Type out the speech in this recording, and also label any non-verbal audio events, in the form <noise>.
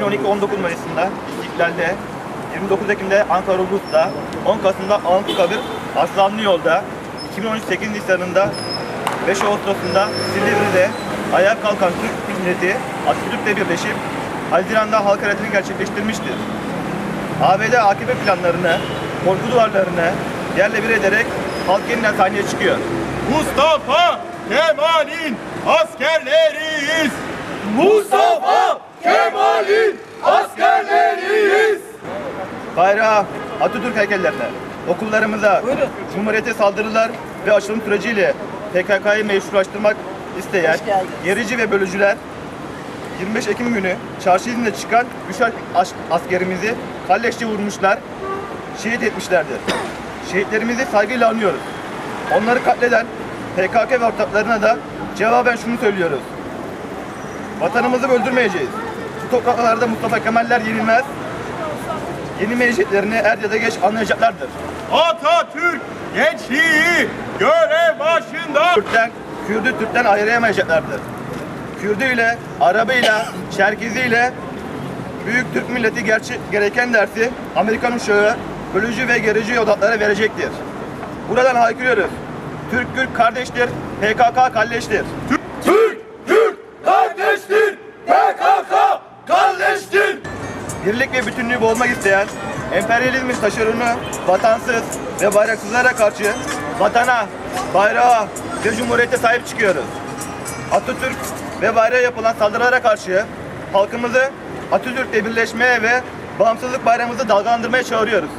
2012-19 Mayıs'ında İstiklal'de, 29 Ekim'de Ankara Ulus'ta, 10 Kasım'da Anıtkabir Aslanlı Yol'da, 2013 8 Nisan'ında 5 Ağustos'unda Silivri'de ayağa kalkan Türk milleti Atatürk'le birleşip Haziran'da halk hareketini gerçekleştirmiştir. ABD AKP planlarını, korku duvarlarını yerle bir ederek halk yeniden sahneye çıkıyor. Mustafa Kemal'in askerleriyiz. Mustafa Kemal'in askerleriyiz. Bayrağı, Atatürk heykellerine, okullarımıza, Cumhuriyete saldırılar ve açılım süreciyle PKK'yı meşrulaştırmak isteyen gerici ve bölücüler 25 Ekim günü çarşı izinde çıkan üç as- askerimizi kalleşçe vurmuşlar, şehit etmişlerdir. <clears throat> Şehitlerimizi saygıyla anıyoruz. Onları katleden PKK ve ortaklarına da cevaben şunu söylüyoruz. Vatanımızı öldürmeyeceğiz. Bu topraklarda Mustafa Kemaller yenilmez, yenilmeyeceklerini er ya da geç anlayacaklardır. Atatürk gençliği görev başında. Türk'ten, Kürdü Türk'ten ayıramayacaklardır. Kürdüyle, Arabıyla, Çerkeziyle büyük Türk milleti gerçi, gereken dersi Amerikan uşağı, bölücü ve gerici yodaklara verecektir. Buradan haykırıyoruz. Türk Kürt kardeştir, PKK kalleştir. Türk, Türk kardeştir. PKK kardeştir. Birlik ve bütünlüğü bozmak isteyen, emperyalizmin taşeronu, vatansız ve bayraksızlara karşı vatana, bayrağa ve cumhuriyete sahip çıkıyoruz. Atatürk ve bayrağa yapılan saldırılara karşı halkımızı Atatürk'le birleşmeye ve bağımsızlık bayramımızı dalgalandırmaya çağırıyoruz.